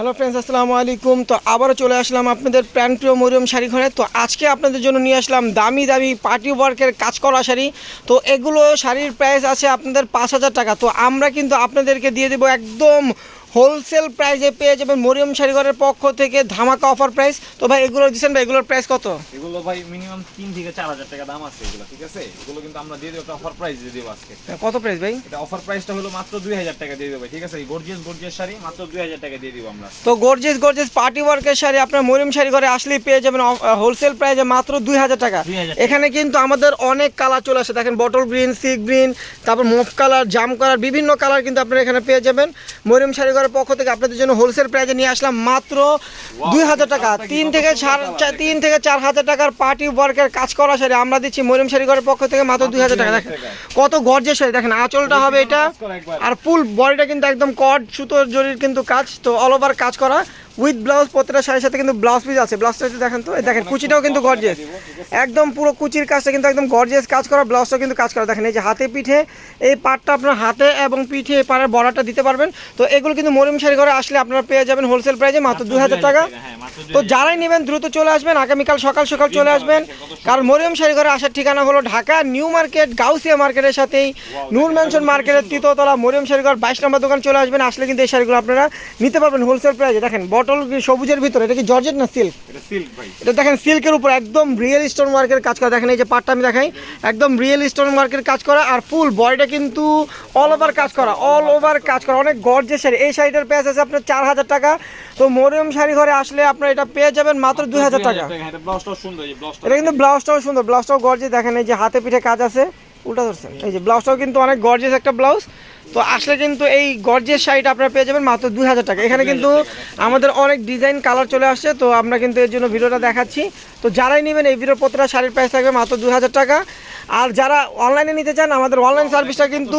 Hello friends আসসালামু আলাইকুম। তো আবারও চলে আসলাম আপনাদের প্রিয় মরিয়ম শাড়ি ঘরে। তো আজকে আপনাদের জন্য নিয়ে আসলাম দামি দামি পার্টি ওয়ার্কের কাজ করা শাড়ি। তো এগুলো শাড়ির প্রাইস আছে আপনাদের পাঁচ হাজার টাকা। তো আমরা কিন্তু আপনাদেরকে দিয়ে দেবো একদম হোলসেল প্রাইসে পেয়ে যাবেন মরিয়ম শাড়ি ঘরের পক্ষ থেকে ধামাকা অফার প্রাইস। তো ভাই এগুলো দিচ্ছেন ভাই এগুলোর প্রাইস কত? এগুলো ভাই মিনিমাম তিন থেকে চার হাজার টাকা দাম আছে এগুলো ঠিক আছে? এগুলো কিন্তু আমরা দিয়ে দেবো অফার প্রাইস দিয়ে দেবো আজকে। কত প্রাইস ভাই? এটা অফার প্রাইসটা হলো মাত্র দুই হাজার টাকা দিয়ে দেবো ঠিক আছে? এই গর্জিয়াস গর্জিয়াস শাড়ি মাত্র দুই হাজার টাকা দিয়ে দিব আমরা। তো গর্জেস গর্জেস পার্টি ওয়ার্কের শাড়ি আপনার মরিয়ম শাড়িঘরে আসলেই পেয়ে যাবেন হোলসেল প্রাইসে মাত্র দুই হাজার টাকা। 2000 টাকা। এখানে কিন্তু আমাদের অনেক কালার চলে আসে দেখেন বটল গ্রিন সি গ্রিন তারপর মুভ কালার জাম কালার বিভিন্ন কালার কিন্তু আপনারা এখানে পেয়ে যাবেন। মরিয়ম শাড়ি ঘরের পক্ষ থেকে আপনাদের জন্য হোলসেল প্রাইজে নিয়ে আসলাম মাত্র দুই হাজার টাকা। তিন থেকে চার তিন থেকে চার হাজার টাকার পার্টি ওয়ার্কের কাজ করা সারি। আমরা দিচ্ছি মরিম শাড়ি ঘরের পক্ষ থেকে মাত্র দুই হাজার টাকা। দেখেন কত গর্জে শাড়ি দেখেন আঁচলটা হবে এটা। আর ফুল বডিটা কিন্তু একদম কট সুতোর জরির কিন্তু কাজ। তো অল ওভার কাজ করা। উইথ ব্লাউজ প্রত্যেকটা শাড়ির সাথে কিন্তু ব্লাউজ পিস আছে। ব্লাউজটা একটু দেখেন তো। দেখেন কুচিটাও কিন্তু গর্জেস একদম পুরো কুচির কাজটা কিন্তু একদম গর্জেস কাজ করা ব্লাউজটাও কিন্তু কাজ করা। দেখেন এই যে হাতে পিঠে এই পাটটা আপনার হাতে এবং পিঠে এই পাড়ের বর্ডারটা দিতে পারবেন। তো এগুলো কিন্তু মরিম শাড়ি ঘরে আসলে আপনারা পেয়ে যাবেন হোলসেল প্রাইসে মাত্র দু হাজার টাকা। তো যারাই নেবেন দ্রুত চলে আসবেন আগামীকাল সকাল সকাল চলে আসবেন। কারণ মরিয়ম শাড়ি ঘরে আসার ঠিকানা হলো ঢাকা নিউ মার্কেট গাউসিয়া মার্কেটের সাথেই। নূর ম্যানশন মার্কেটের তৃতীয়তলা মরিয়ম শাড়িঘর বাইশ নম্বর দোকান চলে আসবেন। আসলে কিন্তু এই শাড়িগুলো আপনারা নিতে পারবেন হোলসেল প্রাইসে দেখেন বটল সবুজের ভিতরে এটা কি জর্জেট না সিল্ক এটা সিল্ক এটা দেখেন সিল্কের উপর একদম রিয়েল স্টোন ওয়ার্কের কাজ করা। দেখেন এই যে পাটটা আমি দেখাই। একদম রিয়েল স্টোন ওয়ার্কের কাজ করা আর ফুল বডিটা কিন্তু অল ওভার কাজ করা অল ওভার কাজ করা। অনেক গর্জের শাড়ি। এই শাড়িটার প্রাইস আছে আপনার চার হাজার টাকা। তো মরিয়ম শাড়ি ঘরে আসলে আপনার এটা পেয়ে যাবেন মাত্র দুই হাজার টাকা। হ্যাঁ, এটা কিন্তু ব্লাউজটাও সুন্দর। ব্লাউজটাও গর্জে দেখেন এই যে হাতে পিঠে কাজ আছে উল্টা ধরছেন এই যে ব্লাউজটাও কিন্তু অনেক গর্জেস একটা ব্লাউজ তো আসলে কিন্তু এই গর্জের শাড়িটা আপনারা পেয়ে যাবেন মাত্র দুই হাজার টাকা। এখানে কিন্তু আমাদের অনেক ডিজাইন কালার চলে আসছে তো আমরা কিন্তু এর জন্য ভিডিওটা দেখাচ্ছি। তো যারাই নেবেন এই ভিডিওর প্রতিটা শাড়ির প্রাইস থাকবে মাত্র দুই হাজার টাকা। আর যারা অনলাইনে নিতে চান আমাদের অনলাইন সার্ভিসটা কিন্তু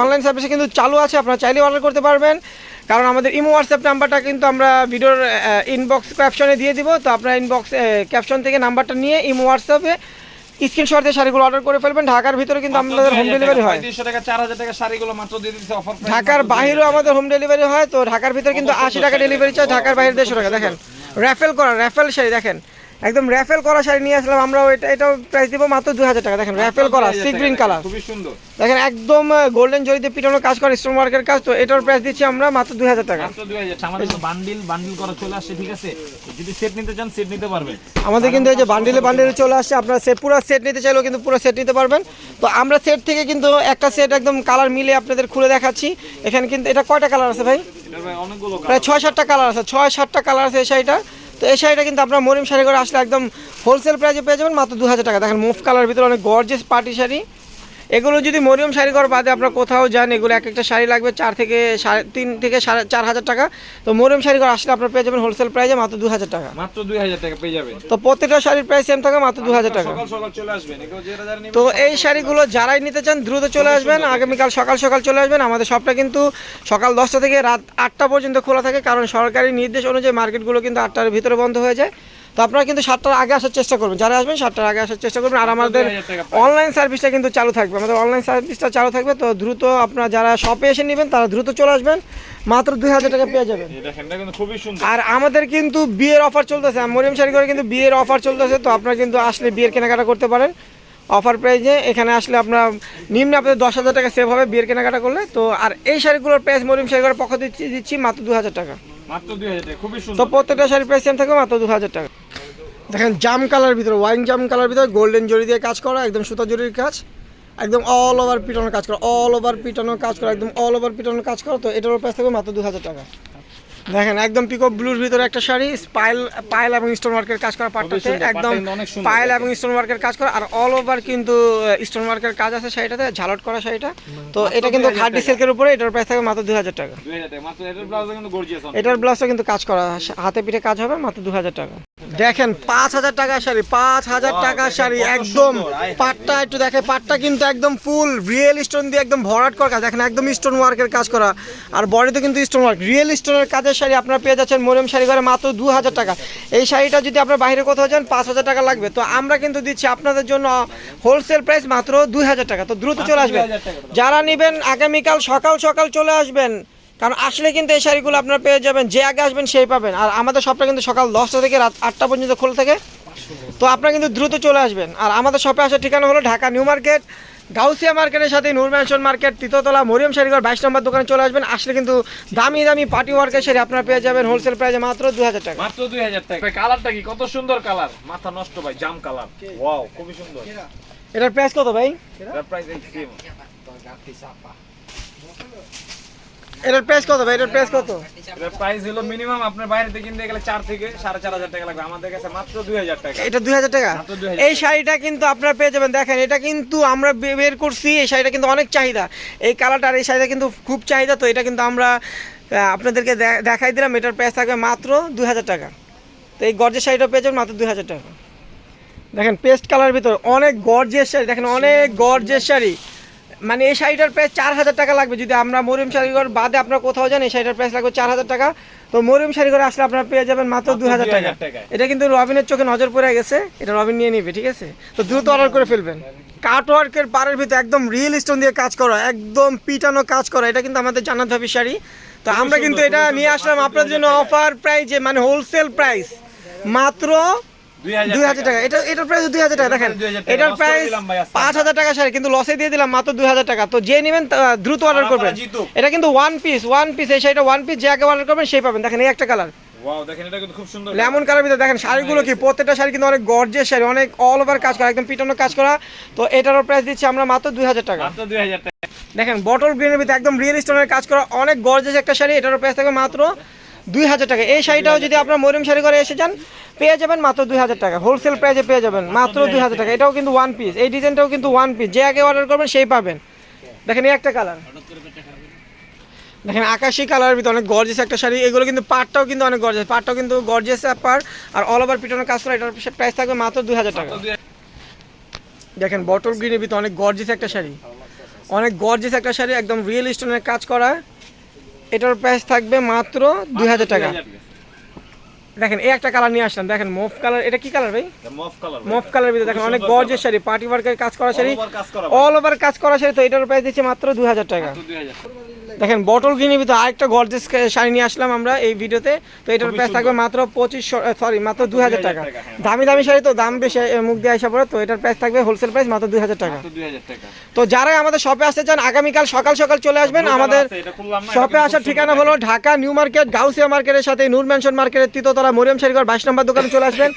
অনলাইন সার্ভিসে কিন্তু চালু আছে আপনারা চাইলে অর্ডার করতে পারবেন। কারণ আমাদের ইমো হোয়াটসঅ্যাপ নাম্বারটা কিন্তু আমরা ভিডিওর ইনবক্স ক্যাপশনে দিয়ে দিব। তো আপনার ইনবক্স ক্যাপশন থেকে নাম্বারটা নিয়ে ইমো হোয়াটসঅ্যাপে স্ক্রিনশট দিয়ে শাড়িগুলো অর্ডার করে ফেলবেন। ঢাকার ভিতরে কিন্তু আমাদের হোম ডেলিভারি হয়। টাকা চার হাজার টাকা শাড়িগুলো মাত্র দিয়ে দিচ্ছে অফার ঢাকার বাইরেও আমাদের হোম ডেলিভারি হয়। তো ঢাকার ভিতরে কিন্তু আশি টাকা ডেলিভারি চাই ঢাকার বাইরে দেড়শো টাকা। দেখেন র্যাফেল করা র্যাফেল শাড়ি দেখেন। একদম র্যাফেল করা শাড়ি নিয়ে আসলাম আমরা এটা এটাও প্রাইস দিব মাত্র দুই হাজার টাকা। দেখেন র্যাফেল করা সি গ্রিন কালার খুবই সুন্দর। দেখেন একদম গোল্ডেন জরিতে পিটানো কাজ করে স্টোন ওয়ার্কের কাজ তো এটার প্রাইস দিচ্ছি আমরা মাত্র দুই হাজার টাকা। আমাদের বান্ডিল বান্ডিল করা চলে আসছে ঠিক আছে? যদি সেট নিতে চান সেট নিতে পারবেন। আমাদের কিন্তু এই যে বান্ডিলে বান্ডিলে চলে আসছে আপনারা সেট পুরো সেট নিতে চাইলেও কিন্তু পুরো সেট নিতে পারবেন। তো আমরা সেট থেকে কিন্তু একটা সেট একদম কালার মিলে আপনাদের খুলে দেখাচ্ছি। এখানে কিন্তু এটা কয়টা কালার আছে ভাই? এটা ভাই অনেকগুলো প্রায় ছয় সাতটা কালার আছে ছয় সাতটা কালার আছে এই শাড়িটা। তো এই শাড়িটা কিন্তু আপনার মরিম শাড়ি করে আসলে একদম হোলসেল প্রাইসে পেয়ে যাবেন মাত্র দু হাজার টাকা। দেখেন মুফ কালার ভিতরে অনেক গর্জেস পার্টি শাড়ি। এগুলো যদি মরিয়ম শাড়ি ঘর বাদে আপনার কোথাও যান এগুলো এক একটা শাড়ি লাগবে চার থেকে সাড়ে তিন থেকে সাড়ে চার হাজার টাকা। তো মরিয়ম শাড়ি ঘর আসলে আপনার পেয়ে যাবেন হোলসেল প্রাইসে মাত্র দু হাজার টাকা। মাত্র দুই হাজার টাকা পেয়ে যাবেন। তো প্রত্যেকটা শাড়ির প্রাইস সেম থাকে মাত্র দু হাজার টাকা। তো এই শাড়িগুলো যারাই নিতে চান দ্রুত চলে আসবেন আগামীকাল সকাল সকাল চলে আসবেন। আমাদের শপটা কিন্তু সকাল দশটা থেকে রাত আটটা পর্যন্ত খোলা থাকে কারণ সরকারি নির্দেশ অনুযায়ী মার্কেটগুলো কিন্তু আটটার ভিতরে বন্ধ হয়ে যায়। তো আপনারা কিন্তু সাতটার আগে আসার চেষ্টা করবেন। যারা আসবেন সাতটার আগে আসার চেষ্টা করবেন। আর আমাদের 2000 টাকা price। অনলাইন সার্ভিসটা কিন্তু চালু থাকবে। আমাদের অনলাইন সার্ভিসটা চালু থাকবে। তো দ্রুত আপনারা যারা শপে এসে নেবেন তারা দ্রুত চলে আসবেন। মাত্র দুই হাজার টাকা পেয়ে যাবেন। আর আমাদের কিন্তু বিয়ের অফার চলতেছে। মরিয়ম শাড়ি করে কিন্তু বিয়ের অফার চলতেছে। তো আপনারা কিন্তু আসলে বিয়ের কেনাকাটা করতে পারেন। অফার প্রাইজে এখানে আসলে আপনার নিম্নে আপনাদের দশ হাজার টাকা সেভ হবে বিয়ের কেনাকাটা করলে। তো আর এই শাড়িগুলোর প্রাইস মরিম শাড়ি ঘরের পক্ষ দিচ্ছি দিচ্ছি মাত্র দু হাজার টাকা। মাত্র দুই হাজার টাকা খুবই তো প্রত্যেকটা শাড়ির প্রাইস সেম থাকবে মাত্র দু হাজার টাকা। দেখেন জাম কালার ভিতরে ওয়াইন জাম কালার ভিতরে গোল্ডেন জরি দিয়ে কাজ করা একদম সুতা জরির কাজ একদম অল ওভার পিটানোর কাজ করা অল ওভার পিটানোর কাজ করা একদম অল ওভার পিটানোর কাজ করা তো এটার প্রাইস থাকবে মাত্র দু হাজার টাকা। দেখেন একদম পিকক ব্লুর ভিতরে একটা শাড়ি পাইল পাইল এবং স্টোন ওয়ার্কের কাজ করা পাটটাতে একদম পাইল এবং স্টোন ওয়ার্কের কাজ করা আর অল ওভার কিন্তু স্টোন ওয়ার্কের কাজ আছে শাড়িটাতে ঝালট করা শাড়িটা তো এটা কিন্তু 2000 খাটি সিল্কের উপরে এটার প্রাইস থাকবে মাত্র দু হাজার টাকা এটার ব্লাউজ কিন্তু গর্জিয়াস এটার ব্লাউজটা কিন্তু কাজ করা হাতে পিঠে কাজ হবে মাত্র দু হাজার টাকা। দেখেন পাঁচ হাজার টাকা শাড়ি পাঁচ হাজার টাকা শাড়ি একদম পাটটা একটু দেখে পাটটা কিন্তু একদম ফুল রিয়েল স্টোন দিয়ে একদম ভরাট করা কাজ দেখেন একদম স্টোন ওয়ার্কের কাজ করা। আর বডিতে কিন্তু স্টোন ওয়ার্ক রিয়েল স্টোনের কাজের শাড়ি আপনারা পেয়ে যাচ্ছেন মরিয়ম শাড়ি ঘরে মাত্র দু হাজার টাকা। এই শাড়িটা যদি আপনার বাইরে কোথাও যান পাঁচ হাজার টাকা লাগবে। তো আমরা কিন্তু দিচ্ছি আপনাদের জন্য হোলসেল প্রাইস মাত্র দুই হাজার টাকা। তো দ্রুত চলে আসবেন 2000 টাকা। যারা নেবেন আগামীকাল সকাল সকাল চলে আসবেন। কারণ আসলে কিন্তু এই শাড়িগুলো আপনারা পেয়ে যাবেন যে আগে আসবেন সেই পাবেন। আর আমাদের শপটা কিন্তু সকাল দশটা থেকে রাত আটটা পর্যন্ত খোলা থাকে। তো আপনারা কিন্তু দ্রুত চলে আসবেন। আর আমাদের শপে আসার ঠিকানা হলো ঢাকা নিউ মার্কেট গাউসিয়া মার্কেটের সাথে নূর ম্যানশন মার্কেট তৃতীয়তলা মরিয়ম শাড়িঘর বাইশ নম্বর দোকানে চলে আসবেন। আসলে কিন্তু দামি দামি পার্টি ওয়ার্কের শাড়ি আপনারা পেয়ে যাবেন হোলসেল প্রাইসে মাত্র দু হাজার টাকা। মাত্র দুই হাজার টাকা। কালারটা কি? কত সুন্দর কালার। মাথা নষ্ট ভাই জাম কালার। ওয়াও খুবই সুন্দর। এটার প্রাইস কত ভাই? এটার প্রাইস এটার প্রাইস কত ভাই? এটার প্রাইস কত? এটার প্রাইস হলো মিনিমাম আপনার বাইরে থেকে কিনতে গেলে চার থেকে সাড়ে চার হাজার টাকা লাগবে। আমাদের কাছে মাত্র দুই হাজার টাকা। এটা দুই হাজার টাকা? এই শাড়িটা কিন্তু আপনারা পেয়ে যাবেন। দেখেন এটা কিন্তু আমরা বের করছি। এই শাড়িটা কিন্তু অনেক চাহিদা। এই কালারটা আর এই শাড়িটা কিন্তু খুব চাহিদা। তো এটা কিন্তু আমরা আপনাদেরকে দেখাই দিলাম। এটার প্রাইস থাকবে মাত্র দুই হাজার টাকা। তো এই গর্জের শাড়িটা পেয়ে যাবেন মাত্র দুই হাজার টাকা। দেখেন পেস্ট কালার ভিতর অনেক গর্জের শাড়ি। দেখেন অনেক গর্জের শাড়ি। মানে এই শাড়িটার প্রাইস চার হাজার টাকা লাগবে। যদি আমরা মরিয়ম শাড়িঘর বাদে আপনারা কোথাও যান এই শাড়িটার প্রাইস লাগবে চার হাজার টাকা। তো মরিয়ম শাড়িঘরে আসলে আপনারা পেয়ে যাবেন মাত্র দু হাজার টাকা। এটা কিন্তু রবিনের চোখে নজর পড়ে গেছে এটা রবিন নিয়ে নিবে ঠিক আছে? তো দ্রুত অর্ডার করে ফেলবেন। কাটওয়ার্কের পাড়ের ভিতরে একদম রিয়েল স্টোন দিয়ে কাজ করা একদম পিটানো কাজ করা এটা কিন্তু আমাদের জান্নাত হবে শাড়ি। তো আমরা কিন্তু এটা নিয়ে আসলাম আপনাদের জন্য 2000 টাকা। অফার প্রাইজে মানে হোলসেল প্রাইস মাত্র দুই দুই হাজার টাকা। এটা এটার প্রাইস দুই হাজার টাকা। দেখেন এটার প্রাইস দিলাম ভাই আজকে। পাঁচ হাজার টাকা শাড়ি কিন্তু লসে দিয়ে দিলাম মাত্র দুই হাজার টাকা। তো যে নেবেন দ্রুত অর্ডার করবেন। এটা কিন্তু ওয়ান পিস ওয়ান পিস এই শাড়িটা ওয়ান পিস যে আগে অর্ডার করবেন সেই পাবেন। দেখেন এই একটা কালার লেমন কালার ভিতরে দেখেন শাড়িগুলো কি? প্রত্যেকটা শাড়ি কিন্তু অনেক গর্জের শাড়ি অনেক অল ওভার কাজ করা একদম পিটানো কাজ করা। তো এটারও প্রাইস দিচ্ছি আমরা মাত্র দুই হাজার টাকা। দুই হাজার টাকা। দেখেন বটল গ্রিনের ভিতরে একদম রিয়েল স্টোনের কাজ করা অনেক গর্জেস একটা শাড়ি। এটারও প্রাইস থাকবে মাত্র দুই হাজার টাকা। এই শাড়িটাও যদি আপনার মরিয়ম শাড়ি করে এসে যান পেয়ে যাবেন মাত্র দুই হাজার টাকা। হোলসেল প্রাইসে পেয়ে যাবেন মাত্র দুই হাজার টাকা। এটাও কিন্তু ওয়ান পিস এই ডিজাইনটাও কিন্তু ওয়ান পিস যে আগে অর্ডার করবেন সেই পাবেন। দেখেন এই একটা কালার দেখেন আকাশি কালারের ভিতরে অনেক গর্জেস একটা শাড়ি। এগুলো কিন্তু পাটটাও কিন্তু অনেক গর্জেস পাটটাও কিন্তু গর্জেস পার আর অল ওভার পিটানোর কাজ করা এটার প্রাইস থাকবে মাত্র দুই হাজার টাকা। দেখেন বটল গ্রিনের ভিতরে অনেক গর্জেস একটা শাড়ি। অনেক গর্জেস একটা শাড়ি একদম রিয়েল স্টোনের কাজ করা। এটার প্রাইস থাকবে মাত্র দুই হাজার টাকা। দেখেন এই একটা কালার নিয়ে আসলাম। দেখেন মফ কালার এটা কি কালার ভাই? মফ কালার ভিতরে দেখেন অনেক গর্জের শাড়ি পার্টি ওয়ার্কের কাজ করা শাড়ি অল ওভার কাজ করা শাড়ি তো এটার প্রাইস দিচ্ছে মাত্র দুই হাজার টাকা। দেখেন বটল গ্রিনের ভিতরে আরেকটা গর্জেস শাড়ি নিয়ে আসলাম আমরা এই ভিডিওতে। তো এটার প্রাইস থাকবে মাত্র পঁচিশশো সরি মাত্র দুই হাজার টাকা। হ্যাঁ। দামি দামি শাড়ি তো দাম বেশি মুখ দিয়ে আসা পড়ে তো এটার প্রাইস থাকবে হোলসেল প্রাইস মাত্র দুই হাজার টাকা। তো যারাই আমাদের শপে আসতে চান আগামীকাল সকাল সকাল চলে আসবেন। আমাদের শপে আসার ঠিকানা হলো ঢাকা নিউ মার্কেট গাউসিয়া মার্কেটের সাথে নূর ম্যানশন মার্কেটের তৃতীয়তলা মরিয়ম শাড়িঘর বাইশ নম্বর দোকানে চলে আসবেন।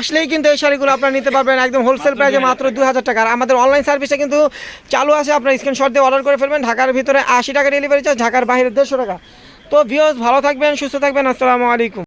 আসলেই কিন্তু এই শাড়িগুলো আপনারা নিতে পারবেন একদম হোলসেল প্রাইসে মাত্র দুই হাজার টাকা। আর আমাদের অনলাইন সার্ভিসে কিন্তু চালু আছে আপনার স্ক্রিনশট দিয়ে অর্ডার করে ফেলবেন। ঢাকার ভিতরে আশি টাকা ডেলিভারি ঢাকার বাইরে দেড়শো টাকা। তো ভিউজ ভালো থাকবেন সুস্থ থাকবেন আসসালামু আলাইকুম।